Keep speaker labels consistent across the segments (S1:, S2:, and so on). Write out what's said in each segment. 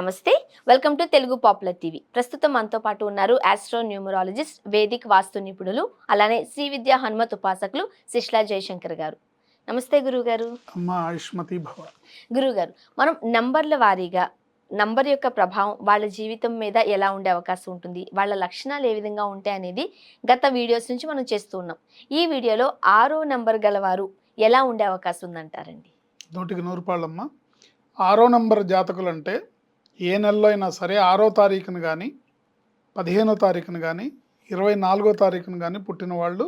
S1: నమస్తే welcome to Telugu popular TV. ప్రస్తుతం మనతో పాటు ఉన్నారు ఆస్ట్రో న్యూమరాలజిస్ట్ వేదిక్ వాస్తు నిపుణులు అలానే శ్రీ విద్యా హనుమత్ ఉపాసకులు శిష్లా జయశంకర్ గారు. నమస్తే గురుగారు.
S2: అమ్మ ఆయుష్మతి భవ.
S1: గురుగారు మనం నంబర్ల వారీగా నంబర్ యొక్క ప్రభావం వాళ్ళ జీవితం మీద ఎలా ఉండే అవకాశం ఉంటుంది వాళ్ళ లక్షణాలు ఏ విధంగా ఉంటాయి అనేది గత వీడియోస్ నుంచి మనం చేస్తూ ఉన్నాం. ఈ వీడియోలో ఆరో నంబర్ గలవారు ఎలా ఉండే అవకాశం ఉందంటారండి?
S2: నూటికి నూరు పాళ్ళమ్మ. ఆరో నంబర్ జాతకులు అంటే ఏ నెలలో అయినా సరే ఆరో తారీఖున కానీ పదిహేనో తారీఖున కానీ ఇరవై నాలుగో తారీఖున కానీ పుట్టిన వాళ్ళు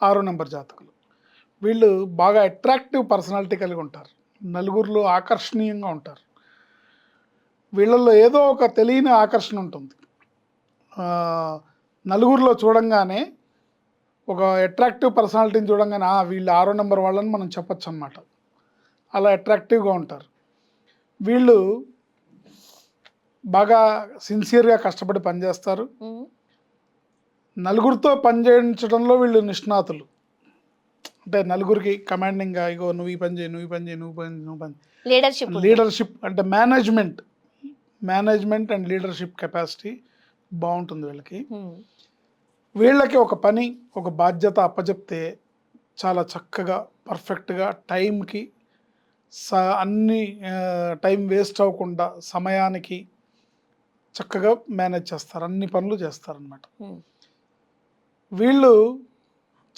S2: ఆరో నెంబర్ జాతకులు. వీళ్ళు బాగా అట్రాక్టివ్ పర్సనాలిటీ కలిగి ఉంటారు. నలుగురిలో ఆకర్షణీయంగా ఉంటారు. వీళ్ళల్లో ఏదో ఒక తెలియని ఆకర్షణ ఉంటుంది. నలుగురిలో చూడంగానే ఒక అట్రాక్టివ్ పర్సనాలిటీని చూడంగానే వీళ్ళు ఆరో నెంబర్ వాళ్ళని మనం చెప్పచ్చు అనమాట అలా అట్రాక్టివ్గా ఉంటారు. వీళ్ళు బాగా సిన్సియర్గా కష్టపడి పనిచేస్తారు. నలుగురితో పనిచేయించడంలో వీళ్ళు నిష్ణాతులు. అంటే నలుగురికి కమాండింగ్గా ఇగో నువ్వు ఈ పని చేయి నువ్వు ఈ పని చేయి నువ్వు పని నువ్వు పని
S1: లీడర్షిప్.
S2: లీడర్షిప్ అంటే management management and leadership capacity బాగుంటుంది వీళ్ళకి. వీళ్ళకి ఒక పని ఒక బాధ్యత అప్పచెప్తే చాలా చక్కగా పర్ఫెక్ట్గా టైంకి స అన్ని టైం వేస్ట్ అవ్వకుండా సమయానికి చక్కగా మేనేజ్ చేస్తారు. అన్ని పనులు చేస్తారనమాట. వీళ్ళు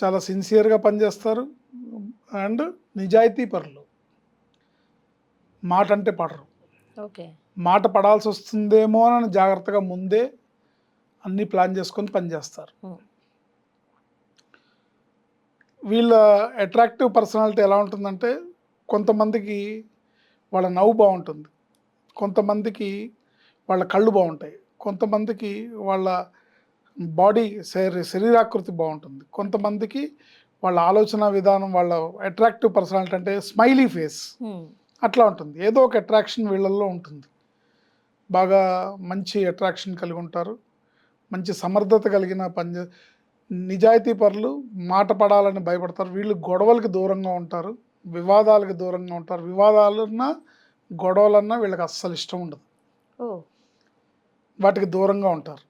S2: చాలా సిన్సియర్గా పనిచేస్తారు. అండ్ నిజాయితీ పరులు. మాట అంటే పడరు.
S1: ఓకే.
S2: మాట పడాల్సి వస్తుందేమో అని జాగ్రత్తగా ముందే అన్ని ప్లాన్ చేసుకొని పనిచేస్తారు. వీళ్ళ అట్రాక్టివ్ పర్సనాలిటీ ఎలా ఉంటుందంటే కొంతమందికి వాళ్ళ నవ్వు బాగుంటుంది. కొంతమందికి వాళ్ళ కళ్ళు బాగుంటాయి. కొంతమందికి వాళ్ళ బాడీ శరీ శరీరాకృతి బాగుంటుంది. కొంతమందికి వాళ్ళ ఆలోచన విధానం వాళ్ళ అట్రాక్టివ్ పర్సనాలిటీ అంటే స్మైలీ ఫేస్ అట్లా ఉంటుంది. ఏదో ఒక అట్రాక్షన్ వీళ్ళల్లో ఉంటుంది. బాగా మంచి అట్రాక్షన్ కలిగి ఉంటారు. మంచి సమర్థత కలిగిన పని నిజాయితీ పరులు మాట పడాలని భయపడతారు. వీళ్ళు గొడవలకి దూరంగా ఉంటారు. వివాదాలకు దూరంగా ఉంటారు. వివాదాలన్నా గొడవలన్నా వీళ్ళకి అస్సలు ఇష్టం ఉండదు. వాటికి దూరంగా ఉంటారు.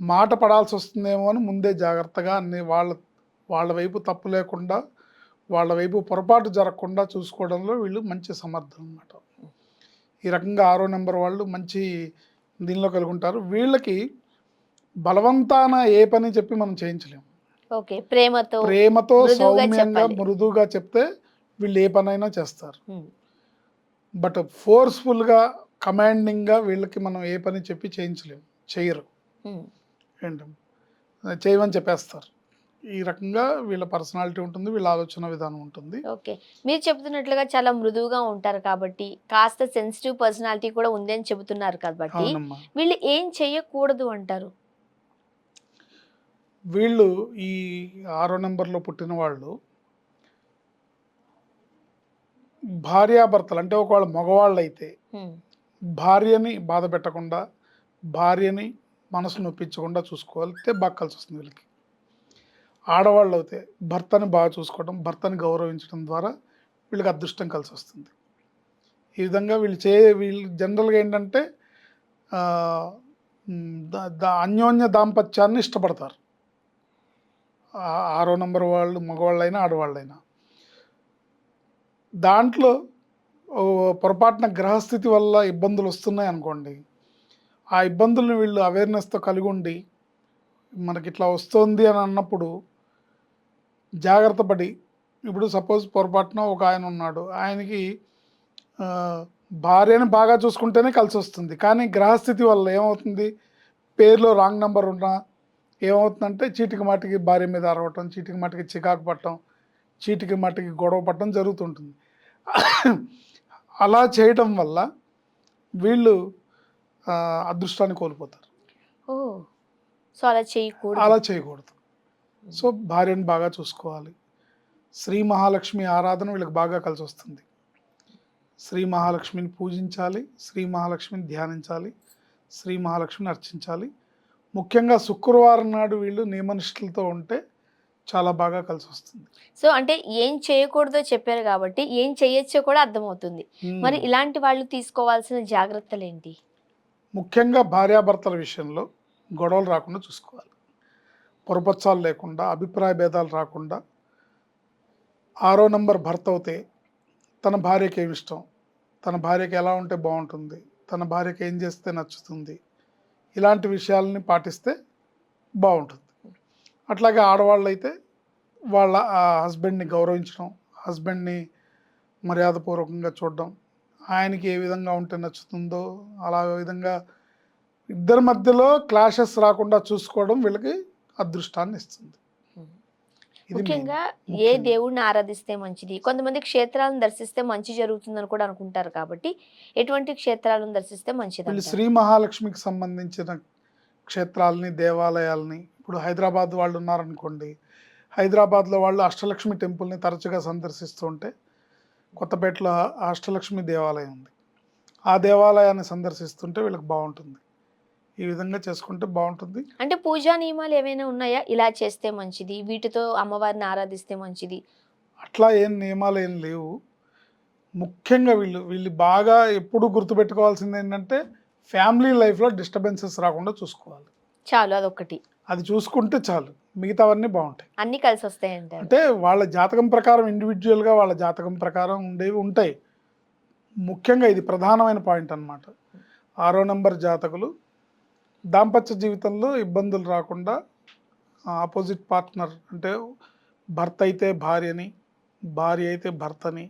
S2: మాట పడాల్సి వస్తుందేమో అని ముందే జాగ్రత్తగా అన్ని వాళ్ళ వాళ్ళ వైపు తప్పు లేకుండా వాళ్ళ వైపు పొరపాటు జరగకుండా చూసుకోవడంలో వీళ్ళు మంచి సమర్థులు అనమాట ఈ రకంగా ఆరో నెంబర్ వాళ్ళు మంచి దీనిలో కలిగి ఉంటారు వీళ్ళకి బలవంతాన ఏ పని చెప్పి మనం చేయించలేము
S1: ఓకే ప్రేమతో
S2: సౌమ్యంగా. మృదువుగా చెప్తే వీళ్ళు ఏ పనైనా చేస్తారు. బట్ ఫోర్స్ఫుల్గా కమాండింగ్గా వీళ్ళకి మనం ఏ పని చెప్పి చేయించలేము చేయరు. ఏంటి? చేయమని చెప్పేస్తారు. ఈ రకంగా వీళ్ళ పర్సనాలిటీ ఉంటుంది వీళ్ళ ఆలోచన విధానం ఉంటుంది.
S1: ఓకే. మీరు చెబుతున్నట్లుగా చాలా మృదువుగా ఉంటారు కాబట్టి కాస్త సెన్సిటివ్ పర్సనాలిటీ కూడా ఉంది అని చెబుతున్నారు కాబట్టి వీళ్ళు ఏం చెయ్యకూడదు అంటారు?
S2: వీళ్ళు ఈ ఆరో నెంబర్లో పుట్టిన వాళ్ళు భార్యాభర్తలు అంటే ఒకవేళ మగవాళ్ళు అయితే భార్యని బాధ పెట్టకుండా భార్యని మనసు నొప్పించకుండా చూసుకోవాలితే బాగా కలిసి వస్తుంది వీళ్ళకి. ఆడవాళ్ళు అయితే భర్తని బాగా చూసుకోవడం భర్తని గౌరవించడం ద్వారా వీళ్ళకి అదృష్టం కలిసి వస్తుంది. ఈ విధంగా వీళ్ళు చే వీళ్ళు జనరల్గా ఏంటంటే అన్యోన్య దాంపత్యాన్ని ఇష్టపడతారు. ఆరో నంబర్ వాళ్ళు మగవాళ్ళైనా ఆడవాళ్ళైనా. దాంట్లో పొరపాటున గ్రహస్థితి వల్ల ఇబ్బందులు వస్తున్నాయి అనుకోండి. ఆ ఇబ్బందులను వీళ్ళు అవేర్నెస్తో కలిగి ఉండి మనకి ఇట్లా వస్తుంది అని అన్నప్పుడు జాగ్రత్త పడి ఇప్పుడు సపోజ్ పొరపాటున ఒక ఆయన ఉన్నాడు. ఆయనకి భార్యని బాగా చూసుకుంటేనే కలిసి వస్తుంది. కానీ గ్రహస్థితి వల్ల ఏమవుతుంది? పేరులో రాంగ్ నెంబర్ ఉన్నా ఏమవుతుందంటే చీటికి మాటికి భార్య మీద అరవటం చీటికి మాటికి చికాకు పట్టడం చీటికి మాటికి గొడవ పట్టడం జరుగుతుంటుంది. అలా చేయడం వల్ల వీళ్ళు అదృష్టాన్ని కోల్పోతారు.
S1: ఓ సో అలా చేయకూడదు.
S2: అలా చేయకూడదు. సో భార్యను బాగా చూసుకోవాలి. శ్రీ మహాలక్ష్మి ఆరాధన వీళ్ళకి బాగా కలిసి వస్తుంది. శ్రీ మహాలక్ష్మిని పూజించాలి శ్రీ మహాలక్ష్మిని ధ్యానించాలి శ్రీ మహాలక్ష్మిని అర్చించాలి. ముఖ్యంగా శుక్రవారం నాడు వీళ్ళు నియమనిష్టలతో ఉంటే చాలా బాగా కలిసి వస్తుంది
S1: సో అంటే ఏం చేయకూడదో చెప్పారు కాబట్టి ఏం చేయొచ్చో కూడా అర్థమవుతుంది. మరి. ఇలాంటి వాళ్ళు తీసుకోవాల్సిన జాగ్రత్తలు ఏంటి
S2: ముఖ్యంగా భార్యాభర్తల విషయంలో గొడవలు రాకుండా చూసుకోవాలి. పొరపచ్చాలు లేకుండా అభిప్రాయ భేదాలు రాకుండా ఆరో నంబర్ భర్త అవుతే తన భార్యకి ఏమి ఇష్టం? తన భార్యకి ఎలా ఉంటే బాగుంటుంది? తన భార్యకి ఏం చేస్తే నచ్చుతుంది? ఇలాంటి విషయాలని పాటిస్తే బాగుంటుంది. అట్లాగే ఆడవాళ్ళు అయితే వాళ్ళ ఆ హస్బెండ్ని గౌరవించడం హస్బెండ్ని మర్యాదపూర్వకంగా చూడడం ఆయనకి ఏ విధంగా ఉంటే నచ్చుతుందో అలా విధంగా ఇద్దరి మధ్యలో క్లాషెస్ రాకుండా చూసుకోవడం వీళ్ళకి అదృష్టాన్ని ఇస్తుంది.
S1: ముఖ్యంగా ఏ. దేవుడిని ఆరాధిస్తే మంచిది కొంతమంది క్షేత్రాలను దర్శిస్తే మంచి జరుగుతుందని కూడా అనుకుంటారు కాబట్టి ఎటువంటి క్షేత్రాలను దర్శిస్తే మంచిది?
S2: శ్రీ మహాలక్ష్మికి సంబంధించిన క్షేత్రాలని దేవాలయాల్ని ఇప్పుడు హైదరాబాద్ వాళ్ళు ఉన్నారనుకోండి హైదరాబాద్లో వాళ్ళు అష్టలక్ష్మి టెంపుల్ని తరచుగా సందర్శిస్తూ ఉంటే కొత్తపేటలో అష్టలక్ష్మి దేవాలయం ఉంది. ఆ దేవాలయాన్ని సందర్శిస్తుంటే వీళ్ళకి బాగుంటుంది. ఈ విధంగా చేసుకుంటే బాగుంటుంది.
S1: అంటే పూజా నియమాలు ఏమైనా ఉన్నాయా? ఇలా చేస్తే మంచిది వీటితో అమ్మవారిని ఆరాధిస్తే మంచిది.
S2: అట్లా ఏం నియమాలు ఏం లేవు. ముఖ్యంగా వీళ్ళు వీళ్ళు బాగా ఎప్పుడు గుర్తుపెట్టుకోవాల్సింది ఏంటంటే ఫ్యామిలీ లైఫ్లో డిస్టర్బెన్సెస్ రాకుండా చూసుకోవాలి.
S1: చాలు అదొకటి
S2: అది చూసుకుంటే చాలు. మిగతావన్నీ బాగుంటాయి.
S1: అన్ని కలిసి వస్తాయి అంటారు
S2: అంటే వాళ్ళ జాతకం ప్రకారం ఇండివిజువల్గా వాళ్ళ జాతకం ప్రకారం ఉండేవి ఉంటాయి. ముఖ్యంగా ఇది ప్రధానమైన పాయింట్ అన్నమాట. ఆరో నెంబర్ జాతకులు దాంపత్య జీవితంలో ఇబ్బందులు రాకుండా ఆపోజిట్ పార్ట్నర్ అంటే భర్త అయితే భార్యని భార్య అయితే భర్తని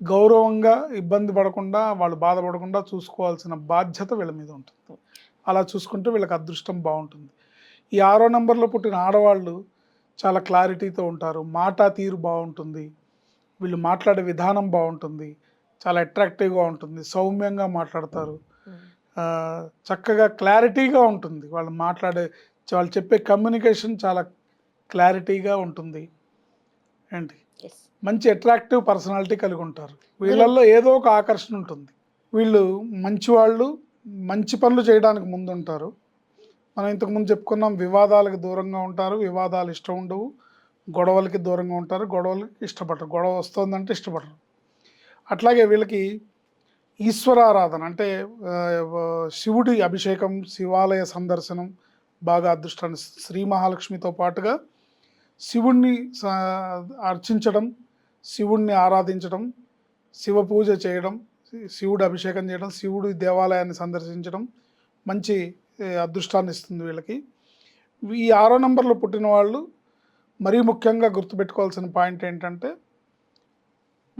S2: గౌరవంగా ఇబ్బంది పడకుండా వాళ్ళు బాధపడకుండా చూసుకోవాల్సిన బాధ్యత వీళ్ళ మీద ఉంటుంది. అలా చూసుకుంటే వీళ్ళకి అదృష్టం బాగుంటుంది. ఈ ఆరో నెంబర్లో పుట్టిన ఆడవాళ్ళు చాలా క్లారిటీతో ఉంటారు. మాట తీరు బాగుంటుంది. వీళ్ళు మాట్లాడే విధానం బాగుంటుంది. చాలా అట్రాక్టివ్గా ఉంటుంది. సౌమ్యంగా మాట్లాడతారు. చక్కగా క్లారిటీగా ఉంటుంది. వాళ్ళు మాట్లాడే వాళ్ళు చెప్పే కమ్యూనికేషన్ చాలా క్లారిటీగా ఉంటుంది. ఏంటి. మంచి అట్రాక్టివ్ పర్సనాలిటీ కలిగి ఉంటారు. వీళ్ళల్లో ఏదో ఒక ఆకర్షణ ఉంటుంది. వీళ్ళు మంచి వాళ్ళు మంచి పనులు చేయడానికి ముందు ఉంటారు మనం ఇంతకుముందు చెప్పుకున్నాం వివాదాలకు దూరంగా ఉంటారు వివాదాలు ఇష్టం ఉండవు గొడవలకి దూరంగా ఉంటారు గొడవలకి ఇష్టపడరు గొడవ వస్తుందంటే ఇష్టపడరు. అట్లాగే వీళ్ళకి ఈశ్వరారాధన అంటే శివుడి అభిషేకం శివాలయ సందర్శనం బాగా అదృష్టాన్ని శ్రీ మహాలక్ష్మితో పాటుగా శివుణ్ణి స- అర్చించడం శివుణ్ణి ఆరాధించడం శివ పూజ చేయడం శివుడి అభిషేకం చేయడం శివుడి దేవాలయాన్ని సందర్శించడం మంచి అదృష్టాన్ని ఇస్తుంది వీళ్ళకి. ఈ ఆరో నంబర్లో పుట్టిన వాళ్ళు మరీ ముఖ్యంగా గుర్తుపెట్టుకోవాల్సిన పాయింట్ ఏంటంటే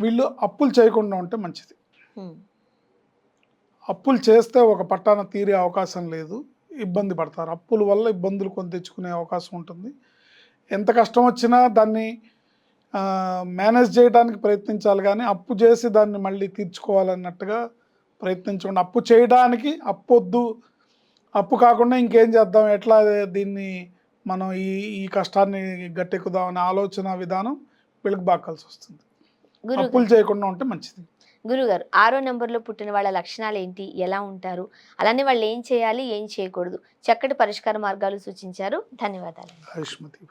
S2: వీళ్ళు అప్పులు చేయకుండా ఉంటే మంచిది. అప్పులు చేస్తే ఒక పట్టాన తీరే అవకాశం లేదు ఇబ్బంది పడతారు. అప్పుల వల్ల ఇబ్బందులు కొని తెచ్చుకునే అవకాశం ఉంటుంది. ఎంత కష్టం వచ్చినా దాన్ని మేనేజ్ చేయడానికి ప్రయత్నించాలి కానీ అప్పు చేసి దాన్ని మళ్ళీ తీర్చుకోవాలన్నట్టుగా ప్రయత్నించకుండా అప్పు చేయడానికి అప్పు వద్దు అప్పు కాకుండా ఇంకేం చేద్దాం? ఎట్లా దీన్ని మనం ఈ ఈ కష్టాన్ని గట్టెక్కుదాం అనే ఆలోచన విధానం వీళ్ళకి బాగా కలిసి వస్తుంది. అప్పులు చేయకుండా ఉంటే మంచిది.
S1: గురుగారు ఆరో నెంబర్లో పుట్టిన వాళ్ళ లక్షణాలు ఏంటి? ఎలా ఉంటారు? అలానే వాళ్ళు ఏం చేయాలి? ఏం చేయకూడదు. చక్కటి పరిష్కార మార్గాలు సూచించారు. ధన్యవాదాలు.
S2: ఆయుష్మతి